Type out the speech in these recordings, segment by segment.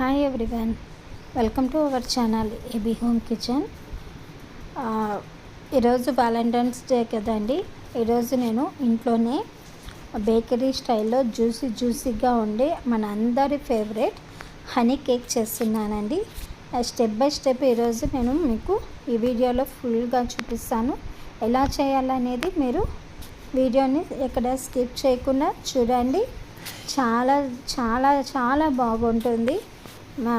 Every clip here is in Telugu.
Hi everyone welcome to our channel A B home kitchen ఈరోజు వ్యాలంటైన్స్ డే కదండి. ఈరోజు నేను ఇంట్లోనే బేకరీ స్టైల్లో జ్యూసీ జ్యూసీగా ఉండే మన అందరి ఫేవరెట్ హనీ కేక్ చేస్తున్నానండి. స్టెప్ బై స్టెప్ ఈరోజు నేను మీకు ఈ వీడియోలో ఫుల్గా చూపిస్తాను. ఎలా చేయాలనేది మీరు వీడియోని ఎక్కడ స్కిప్ చేయకుండా చూడండి. చాలా చాలా చాలా బాగుంటుంది. మా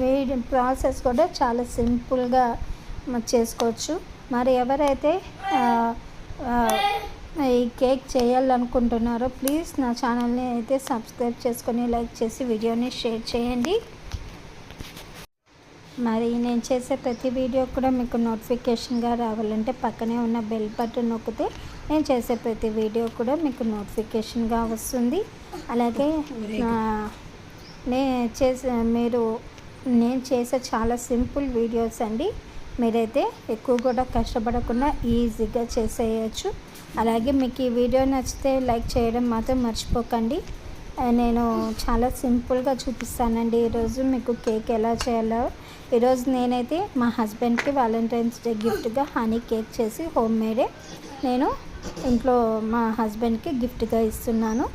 వేడి ప్రాసెస్ కూడా చాలా సింపుల్గా చేసుకోవచ్చు. మరి ఎవరైతే ఈ కేక్ చేయాలనుకుంటున్నారో ప్లీజ్ నా ఛానల్ని అయితే సబ్స్క్రైబ్ చేసుకొని లైక్ చేసి వీడియోని షేర్ చేయండి. మరి నేను చేసే ప్రతి వీడియో కూడా మీకు నోటిఫికేషన్గా రావాలంటే పక్కనే ఉన్న బెల్ బటన్ నొక్కితే నేను చేసే ప్రతి వీడియో కూడా మీకు నోటిఫికేషన్గా వస్తుంది. అలాగే నే చేసే మీరు నేను చేసే చాలా సింపుల్ వీడియోస్ అండి. మీరైతే ఎక్కువ కూడా కష్టపడకుండా ఈజీగా చేసేయచ్చు. అలాగే మీకు ఈ వీడియో నచ్చితే లైక్ చేయడం మాత్రం మర్చిపోకండి. నేను చాలా సింపుల్గా చూపిస్తానండి. ఈరోజు మీకు కేక్ ఎలా చేయాలో. ఈరోజు నేనైతే మా హస్బెండ్కి వ్యాలంటైన్స్ డే గిఫ్ట్గా హనీ కేక్ చేసి హోమ్ మేడే నేను ఇంట్లో మా హస్బెండ్కి గిఫ్ట్గా ఇస్తున్నాను.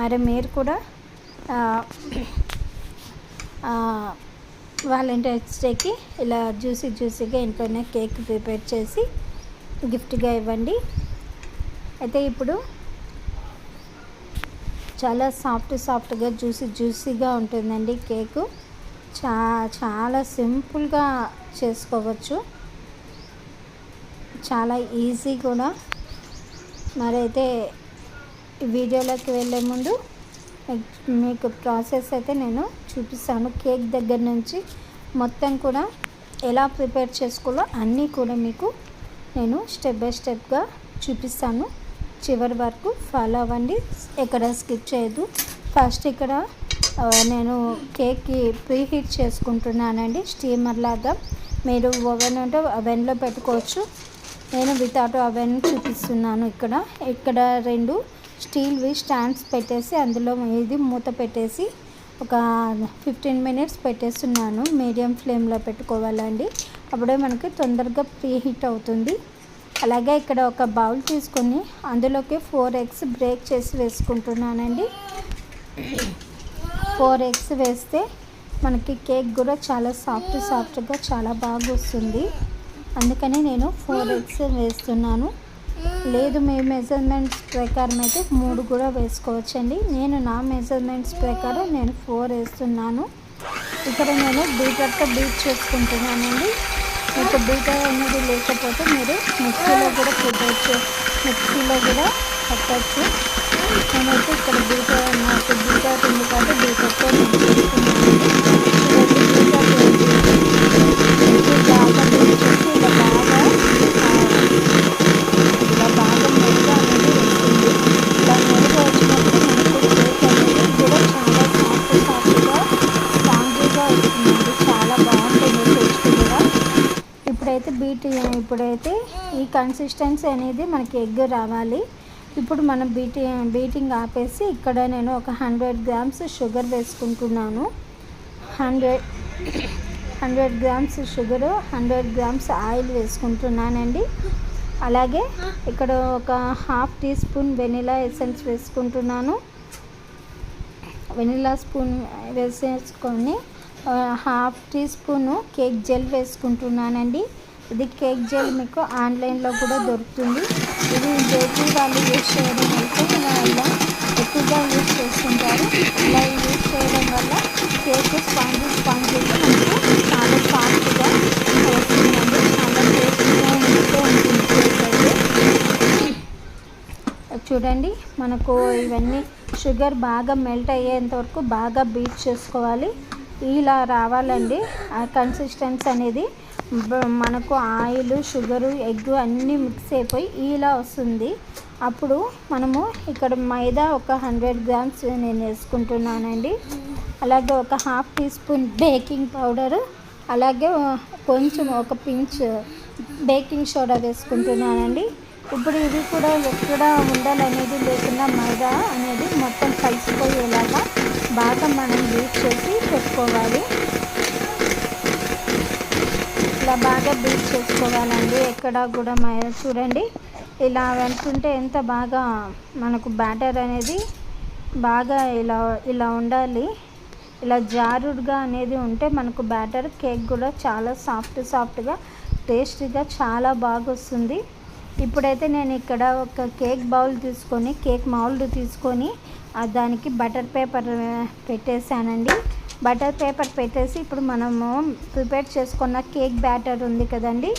మరి మీరు కూడా వ్యాలంటైన్స్ డేకి ఇలా జ్యూసీ జ్యూసీగా ఇంట్లోనే కేక్ ప్రిపేర్ చేసి గిఫ్ట్గా ఇవ్వండి. అయితే ఇప్పుడు చాలా సాఫ్ట్ సాఫ్ట్గా జ్యూసీ జ్యూసీగా ఉంటుందండి కేకు. చా చాలా సింపుల్గా చేసుకోవచ్చు. చాలా ఈజీ కూడా. మరైతే వీడియోలోకి వెళ్ళే ముందు మీకు- ప్రాసెస్ అయితే నేను చూపిస్తాను. కేక్ దగ్గర నుంచి మొత్తం కూడా ఎలా ప్రిపేర్ చేసుకోవాలో అన్నీ కూడా మీకు నేను స్టెప్ బై స్టెప్గా చూపిస్తాను. చివరి వరకు ఫాలో అవ్వండి. ఎక్కడ స్కిప్ చేయదు ఫస్ట్ ఇక్కడ నేను కేక్కి ప్రీ హీట్ చేసుకుంటున్నానండి. స్టీమర్ లాగా మీరు ఓవెన్ ఉంటే అవెన్లో పెట్టుకోవచ్చు. నేను వితౌట్ అవెన్ చూపిస్తున్నాను ఇక్కడ. ఇక్కడ రెండు స్టీల్వి స్టాండ్స్ పెట్టేసి అందులో ఇది మూత పెట్టేసి ఒక ఫిఫ్టీన్ మినిట్స్ పెట్టేస్తున్నాను. మీడియం ఫ్లేమ్లో పెట్టుకోవాలండి. అప్పుడే మనకి తొందరగా ప్రీ హీట్ అవుతుంది. అలాగే ఇక్కడ ఒక బౌల్ తీసుకొని అందులోకి ఫోర్ ఎగ్స్ బ్రేక్ చేసి వేసుకుంటున్నానండి. ఫోర్ ఎగ్స్ వేస్తే మనకి కేక్ కూడా చాలా సాఫ్ట్ సాఫ్ట్గా చాలా బాగా వస్తుంది. అందుకని నేను ఫోర్ ఎగ్స్ వేస్తున్నాను. లేదు మీ మెజర్మెంట్స్ ప్రకారం అయితే మూడు కూడా వేసుకోవచ్చండి. నేను నా మెజర్మెంట్స్ ప్రకారం నేను ఫోర్ వేస్తున్నాను. ఇక్కడ నేను బీటర్తో బీట్ చేసుకుంటున్నానండి. మీకు బీటర్ అనేది లేకపోతే మీరు మిక్సీలో కూడా ప్రిపేర్ మిక్సీలో కూడా పెట్టచ్చు నేనైతే ఇక్కడ బీటర్ నాకు బీటర్ ఉంది కాబట్టి కన్సిస్టెన్సీ అనేది మనకి ఎగ్ రావాలి. ఇప్పుడు మనం బీటి బీటింగ్ ఆపేసి ఇక్కడ నేను ఒక హండ్రెడ్ గ్రామ్స్ షుగర్ వేసుకుంటున్నాను. Hundred hundred grams sugar hundred grams oil వేసుకుంటున్నానండి. అలాగే ఇక్కడ ఒక half teaspoon vanilla essence వేసుకుంటున్నాను. వెనిలా స్పూన్ వేసేసుకొని half teaspoon cake gel వేసుకుంటున్నానండి. ఇది కేక్ జెల్ మీకు ఆన్లైన్లో కూడా దొరుకుతుంది. ఇది బేకరీ వాళ్ళు యూజ్ చేయడం అయితే ఇలా ఎక్కువగా యూజ్ చేస్తుంటారు. ఇలా యూజ్ చేయడం వల్ల కేక్ స్పాంజ్ స్పాంజీగా మనకు చాలా సాఫ్ట్గా వస్తుందండి చాలా టేస్ట్గా ఉంటూ ఉంటుంది కేక్ అయితే. చూడండి మనకు ఇవన్నీ షుగర్ బాగా మెల్ట్ అయ్యేంత వరకు బాగా బీట్ చేసుకోవాలి. ఇలా రావాలండి. ఆ కన్సిస్టెన్సీ అనేది మనకు ఆయిల్ షుగరు ఎగ్ అన్నీ మిక్స్ అయిపోయి ఇలా వస్తుంది. అప్పుడు మనము ఇక్కడ మైదా ఒక హండ్రెడ్ గ్రామ్స్ నేను వేసుకుంటున్నానండి. అలాగే ఒక half teaspoon baking powder అలాగే కొంచెం ఒక పించ్ బేకింగ్ సోడా వేసుకుంటున్నానండి. ఇప్పుడు ఇది కూడా ఎక్కడ ఉండాలనేది లేకుండా మైదా అనేది మొత్తం కలిసిపోయేలాగా బాగా మనం బీట్ చేసి పెట్టుకోవాలి. ఇలా బాగా బీట్ చేసుకోవాలండి. ఎక్కడ కూడా చూడండి. ఇలా వెళ్తుంటే ఎంత బాగా మనకు బ్యాటర్ అనేది బాగా ఇలా ఇలా ఉండాలి. ఇలా జారుడుగా అనేది ఉంటే మనకు బ్యాటర్ కేక్ కూడా చాలా సాఫ్ట్ సాఫ్ట్గా టేస్టీగా చాలా బాగా వస్తుంది ఇప్పుడైతే నేను ఇక్కడ ఒక కేక్ బౌల్ తీసుకొని కేక్ మౌల్డ్ తీసుకొని దానికి బటర్ పేపర్ పెట్టేశానండి. బటర్ పేపర్ పెట్టేసి ఇప్పుడు మనము ప్రిపేర్ చేసుకున్న కేక్ బ్యాటర్ ఉంది కదండి.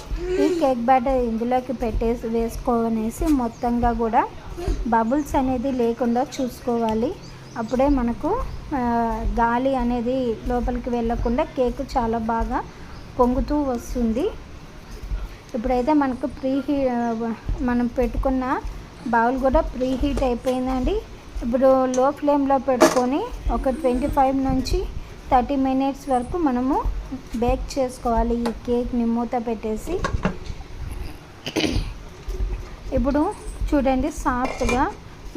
ఈ కేక్ బ్యాటర్ ఇందులోకి పెట్టేసి వేసుకోనేసి మొత్తంగా కూడా బబుల్స్ అనేది లేకుండా చూసుకోవాలి. అప్పుడే మనకు గాలి అనేది లోపలికి వెళ్ళకుండా కేక్ చాలా బాగా పొంగుతూ వస్తుంది. ఇప్పుడైతే మనకు ప్రీ హీ మనం పెట్టుకున్న బౌల్ కూడా ప్రీ హీట్ అయిపోయిందండి. ఇప్పుడు లో ఫ్లేమ్లో పెట్టుకొని ఒక ట్వంటీ ఫైవ్ నుంచి థర్టీ మినిట్స్ వరకు మనము బేక్ చేసుకోవాలి. ఈ కేక్ని మూత పెట్టేసి. ఇప్పుడు చూడండి సాఫ్ట్గా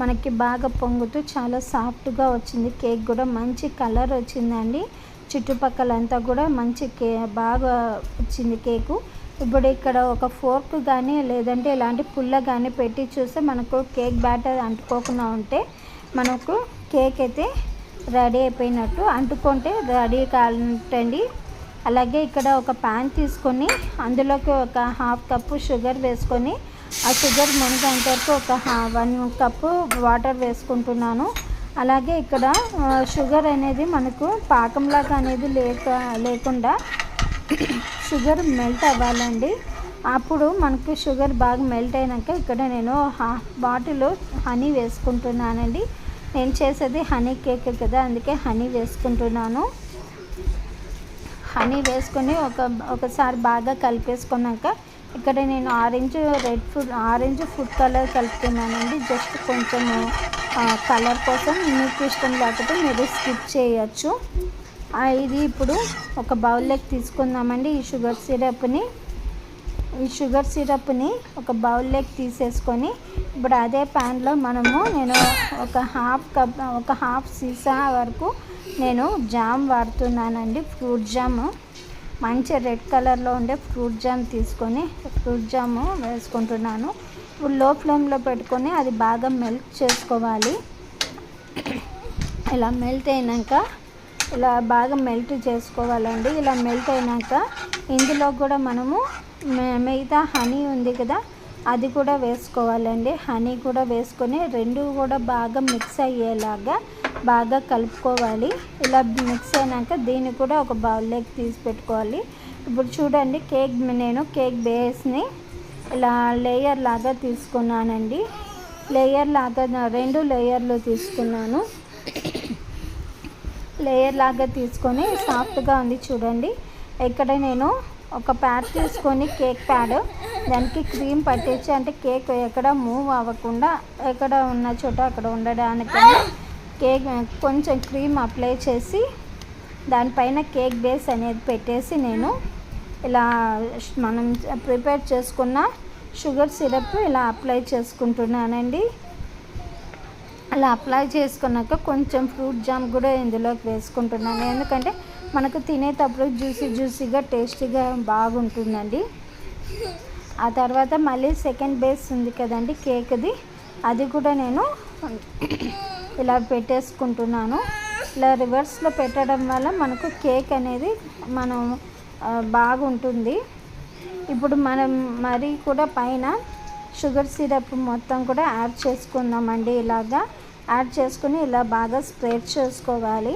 మనకి బాగా పొంగుతూ చాలా సాఫ్ట్గా వచ్చింది. కేక్ కూడా మంచి కలర్ వచ్చిందండి. చుట్టుపక్కలంతా కూడా మంచి కే బాగా వచ్చింది కేకు. ఇప్పుడు ఇక్కడ ఒక ఫోర్క్ కానీ లేదంటే ఇలాంటి పుల్ల కానీ పెట్టి చూస్తే మనకు కేక్ బ్యాటర్ అంటుకోకుండా ఉంటే మనకు కేక్ అయితే రెడీ అయిపోయినట్టు అంటుకుంటే రెడీ కాంటండి అలాగే ఇక్కడ ఒక ప్యాన్ తీసుకొని అందులోకి ఒక హాఫ్ కప్పు షుగర్ వేసుకొని ఆ షుగర్ మునిగేంత వరకు ఒక వన్ కప్పు వాటర్ వేసుకుంటున్నాను. అలాగే ఇక్కడ షుగర్ అనేది మనకు పాకంలాగా అనేది లేక లేకుండా షుగర్ మెల్ట్ అవ్వాలండి. అప్పుడు మనకు షుగర్ బాగా మెల్ట్ అయినాక ఇక్కడ నేను హాఫ్ బాటిల్ హనీ వేసుకుంటున్నానండి. నేను చేసేది హనీ కేక్ కదా అందుకే హనీ వేసుకుంటున్నాను. హనీ వేసుకొని ఒక ఒకసారి బాగా కలిపేసుకున్నాక ఇక్కడ నేను orange red food orange food colour కలుపుతున్నానండి. Just కొంచెము కలర్ కోసం మీకు ఇష్టం లేకపోతే మీరు స్కిప్ చేయొచ్చు. ఇది ఇప్పుడు ఒక బౌల్లోకి తీసుకుందామండి. ఈ షుగర్ సిరప్ని ఈ షుగర్ సిరప్ని ఒక బౌల్లోకి తీసేసుకొని ఇప్పుడు అదే ప్యాన్లో మనము నేను ఒక హాఫ్ కప్ ఒక హాఫ్ సీసా వరకు నేను జామ్ వాడుతున్నానండి ఫ్రూట్ జామ్. మంచి రెడ్ కలర్లో ఉండే ఫ్రూట్ జామ్ తీసుకొని ఫ్రూట్ జామ్ వేసుకుంటున్నాను. ఇప్పుడు లో ఫ్లేమ్లో పెట్టుకొని అది బాగా మెల్ట్ చేసుకోవాలి. ఇలా మెల్ట్ అయినాక ఇలా బాగా మెల్ట్ చేసుకోవాలండి. ఇలా మెల్ట్ అయినాక ఇందులో కూడా మనము మిగతా హనీ ఉంది కదా అది కూడా వేసుకోవాలండి. హనీ కూడా వేసుకొని రెండు కూడా బాగా మిక్స్ అయ్యేలాగా బాగా కలుపుకోవాలి. ఇలా మిక్స్ అయినాక దీన్ని కూడా ఒక బౌల్లోకి తీసి పెట్టుకోవాలి. ఇప్పుడు చూడండి కేక్ నేను కేక్ బేస్ని ఇలా లేయర్ లాగా తీసుకున్నానండి. లేయర్ లాగా రెండు లేయర్లు తీసుకున్నాను. లేయర్ లాగా తీసుకొని సాఫ్ట్గా ఉంది చూడండి. ఇక్కడ నేను ఒక ప్యాడ్ తీసుకొని కేక్ ప్యాడ్. దానికి క్రీమ్ పట్టించి అంటే కేక్ ఎక్కడ మూవ్ అవ్వకుండా ఎక్కడ ఉన్న చోట అక్కడ ఉండడానికి కేక్ కొంచెం క్రీమ్ అప్లై చేసి దానిపైన కేక్ బేస్ అనేది పెట్టేసి నేను ఇలా మనం ప్రిపేర్ చేసుకున్న షుగర్ సిరప్ ఇలా అప్లై చేసుకుంటున్నానండి. అలా అప్లై చేసుకున్నాక కొంచెం ఫ్రూట్ జామ్ కూడా ఇందులోకి వేసుకుంటున్నాను. ఎందుకంటే మనకు తినేటప్పుడు జ్యూసీ జ్యూసీగా టేస్టీగా బాగుంటుందండి. ఆ తర్వాత మళ్ళీ సెకండ్ బేస్ ఉంది కదండి కేక్ది. అది కూడా నేను ఇలా పెట్టేసుకుంటున్నాను. ఇలా రివర్స్లో పెట్టడం వల్ల మనకు కేక్ అనేది మనం బాగుంటుంది. ఇప్పుడు మనం మరీ కూడా పైన షుగర్ సిరప్ మొత్తం కూడా యాడ్ చేసుకుందామండి ఇలాగా. యాడ్ చేసుకుని ఇలా బాగా స్ప్రెడ్ చేసుకోవాలి.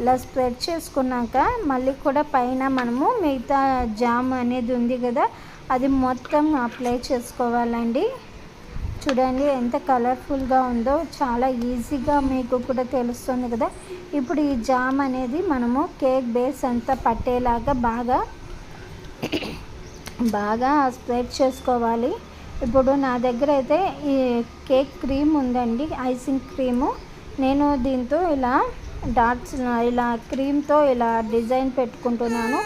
ఇలా స్ప్రెడ్ చేసుకున్నాక మళ్ళీ కూడా పైన మనము మిగతా జామ్ అనేది ఉంది కదా అది మొత్తం అప్లై చేసుకోవాలండి. చూడండి ఎంత కలర్ఫుల్గా ఉందో చాలా ఈజీగా మీకు కూడా తెలుస్తుంది కదా. ఇప్పుడు ఈ జామ్ అనేది మనము కేక్ బేస్ అంతా పట్టేలాగా బాగా బాగా స్ప్రెడ్ చేసుకోవాలి. ఇప్పుడు నా దగ్గర అయితే ఈ కేక్ క్రీమ్ ఉందండి ఐసింగ్ క్రీము నేను దీంతో ఇలా డాట్స్ ఇలా క్రీమ్తో ఇలా డిజైన్ పెట్టుకుంటున్నాను.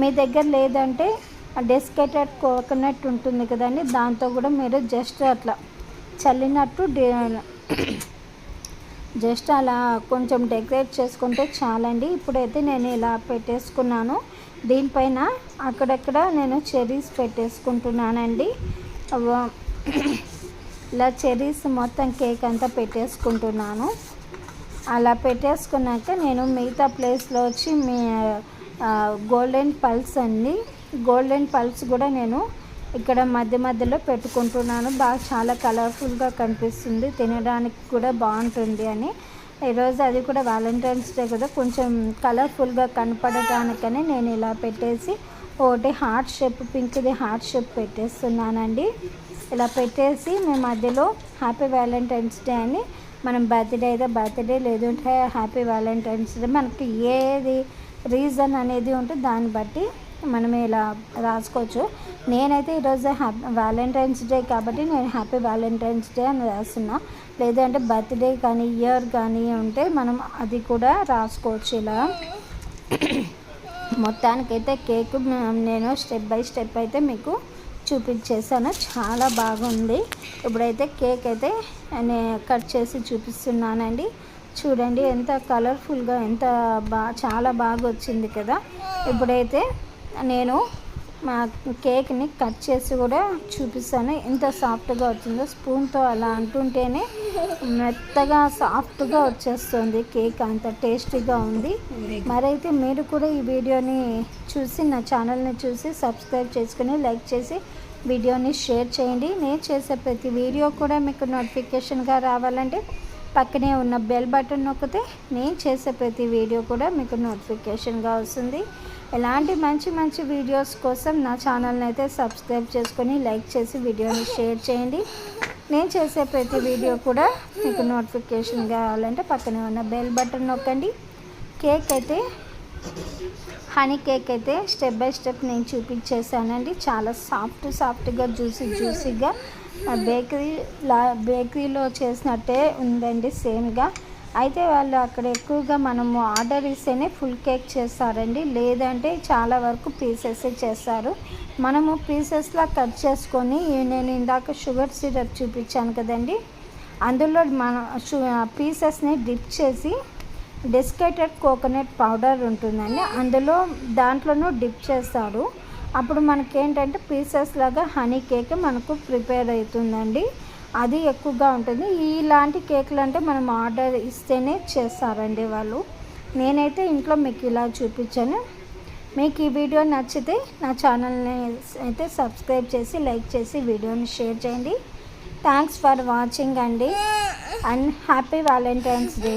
మీ దగ్గర లేదంటే డెస్కేటెడ్ కోకోనట్ ఉంటుంది కదండి దాంతో కూడా మీరు జస్ట్ అట్లా చల్లినట్టు జస్ట్ అలా కొంచెం డెకరేట్ చేసుకుంటే చాలండి. ఇప్పుడైతే నేను ఇలా పెట్టేసుకున్నాను. దీనిపైన అక్కడక్కడ నేను చెరీస్ పెట్టేసుకుంటున్నానండి. ఇలా చెరీస్ మొత్తం కేక్ అంతా పెట్టేసుకుంటున్నాను. అలా పెట్టేసుకున్నాక నేను మిగతా ప్లేస్లో వచ్చి మీ గోల్డెన్ పల్స్ అండి గోల్డెన్ పల్స్ కూడా నేను ఇక్కడ మధ్య మధ్యలో పెట్టుకుంటున్నాను. బాగా చాలా కలర్ఫుల్గా కనిపిస్తుంది. తినడానికి కూడా బాగుంటుంది అని. ఈరోజు అది కూడా వ్యాలంటైన్స్ డే కదా కొంచెం కలర్ఫుల్గా కనపడటానికని నేను ఇలా పెట్టేసి ఒకటి హార్ట్ షేప్ పింక్ది హార్ట్ షేప్ పెట్టేస్తున్నానండి. ఇలా పెట్టేసి మేము మధ్యలో హ్యాపీ వ్యాలంటైన్స్ డే అని మనం బర్త్డే అయితే బర్త్డే లేదంటే హ్యాపీ వ్యాలంటైన్స్ డే. మనకి ఏది రీజన్ అనేది ఉంటే దాన్ని బట్టి మనం ఇలా రాసుకోవచ్చు. నేనైతే ఈరోజు హ్యాపీ వ్యాలంటైన్స్ డే కాబట్టి నేను హ్యాపీ వ్యాలంటైన్స్ డే అని రాస్తున్నా. లేదంటే బర్త్డే కానీ ఇయర్ కానీ ఉంటే మనం అది కూడా రాసుకోవచ్చు ఇలా. మొత్తానికైతే కేక్ నేను స్టెప్ బై స్టెప్ అయితే మీకు చూపించేసాను చాలా బాగుంది. ఇప్పుడైతే కేక్ అయితే నేను కట్ చేసి చూపిస్తున్నానండి. చూడండి ఎంత కలర్ఫుల్గా ఎంత బా చాలా బాగా వచ్చింది కదా. ఇప్పుడైతే నేను మా కేక్ని కట్ చేసి కూడా చూపిస్తాను. ఎంత సాఫ్ట్గా వచ్చిందో స్పూన్తో అలా అంటుంటేనే మెత్తగా సాఫ్ట్గా వచ్చేస్తుంది కేక్. అంత టేస్టీగా ఉంది. మరైతే మీరు కూడా ఈ వీడియోని చూసి నా ఛానల్ని చూసి సబ్స్క్రైబ్ చేసుకుని లైక్ చేసి వీడియోని షేర్ చేయండి. నేను చేసే ప్రతి వీడియో కూడా మీకు నోటిఫికేషన్గా రావాలంటే పక్కనే ఉన్న బెల్ బటన్ నొక్కితే నేను చేసే ప్రతి వీడియో కూడా మీకు నోటిఫికేషన్గా వస్తుంది. ఎలాంటి మంచి మంచి వీడియోస్ కోసం నా ఛానల్ని అయితే సబ్స్క్రైబ్ చేసుకొని లైక్ చేసి వీడియోని షేర్ చేయండి. నేను చేసే ప్రతి వీడియో కూడా మీకు నోటిఫికేషన్ కావాలంటే పక్కనే ఉన్న బెల్ బటన్ నొక్కండి. కేక్ అయితే హనీ కేక్ అయితే స్టెప్ బై స్టెప్ నేను చూపించేసానండి చాలా సాఫ్ట్ సాఫ్ట్గా జ్యూసీ జ్యూసీగా బేకరీ లా బేకరీలో చేసినట్టే ఉందండి సేమ్గా అయితే వాళ్ళు అక్కడ ఎక్కువగా మనము ఆర్డర్ ఇస్తేనే ఫుల్ కేక్ చేస్తారండి. లేదంటే చాలా వరకు పీసెస్ చేస్తారు. మనము పీసెస్లా కట్ చేసుకొని నేను ఇందాక షుగర్ సిరప్ చూపించాను కదండి. అందులో మన పీసెస్ని డిప్ చేసి డెస్కేటెడ్ కోకోనట్ పౌడర్ ఉంటుందండి. అందులో దాంట్లోనూ డిప్ చేస్తారు. అప్పుడు మనకేంటంటే పీసెస్ లాగా హనీ కేక్ మనకు ప్రిపేర్ అవుతుందండి. అది ఎక్కువగా ఉంటుంది. ఇలాంటి కేకులు అంటే మనం ఆర్డర్ ఇస్తేనే చేస్తారండి వాళ్ళు. నేనైతే ఇంట్లో మీకు ఇలా చూపించాను. మీకు ఈ వీడియో నచ్చితే నా ఛానల్ని అయితే సబ్స్క్రైబ్ చేసి లైక్ చేసి వీడియోని షేర్ చేయండి. థ్యాంక్స్ ఫర్ వాచింగ్ అండి. And happy Valentine's Day.